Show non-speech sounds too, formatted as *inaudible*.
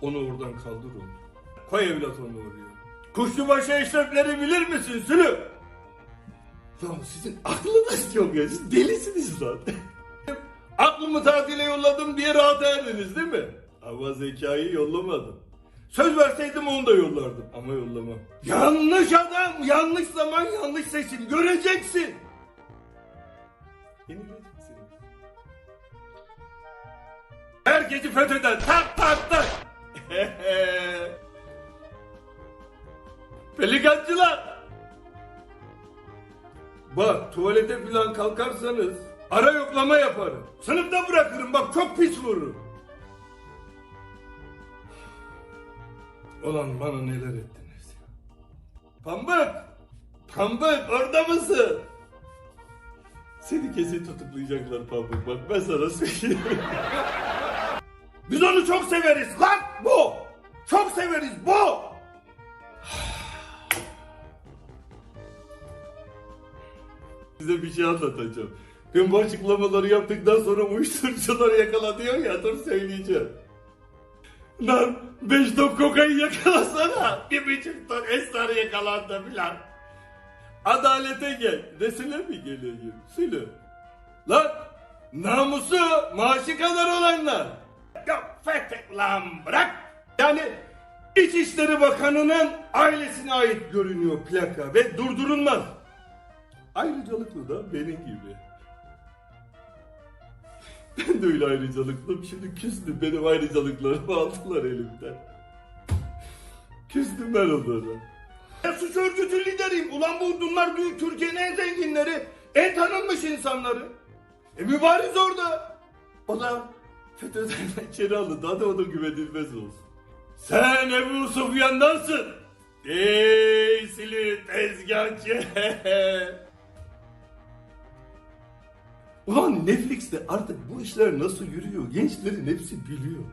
Onu oradan kaldır oğlum. Koy evlat onu oraya. Kuşlubaşı eşrefleri bilir misin Sülü? Lan sizin aklınız yok ya. Siz delisiniz lan. *laughs* Aklımı tatile yolladım diye rahat erdiniz değil mi? Ama zekayı yollamadım. Söz verseydim onu da yollardım ama yollamam. Yanlış adam, yanlış zaman, yanlış seçim. Göreceksin. Yenileceksiniz. Herkesi FETÖ'den tak tak tak. Pelikancılar. Bak tuvalete falan kalkarsanız ara yoklama yaparım. Sınıfta bırakırım bak çok pis vururum. Ulan bana neler ettiniz ya. Pambık! Pambık orada mısın? Seni kesin tutuklayacaklar Pamuk. Bak ben sana söyleyeyim. *laughs* Biz onu çok severiz Size bir şey anlatacağım. Ben bu açıklamaları yaptıktan sonra uyuşturucuları yakala diyor ya dur söyleyeceğim. Lan 5 ton kokain yakalasana. Bir buçuk ton esrar yakalandı filan. Adalete gel. Nesile mi geleyim? Söyle. Lan namusu maaşı kadar olanlar. Ya fethet lan bırak. Yani İçişleri Bakanı'nın ailesine ait görünüyor plaka ve durdurulmaz. Ayrıcalıklı da benim gibi. Ben de öyle ayrıcalıklıyım. Şimdi küstüm. Benim ayrıcalıklarımı aldılar elimden. Küstüm ben onlara. Ben suç örgütü lideriyim. Ulan bu bunlar büyük Türkiye'nin en zenginleri. En tanınmış insanları. E mübariz orada. Ona FETÖ'den içeri alındı. Hadi ona güvenilmez olsun. Sen Ebu Sufyan'dansın. Ey sili tezgahçı. *laughs* Ulan Netflix'te artık bu işler nasıl yürüyor? Gençlerin hepsi biliyor.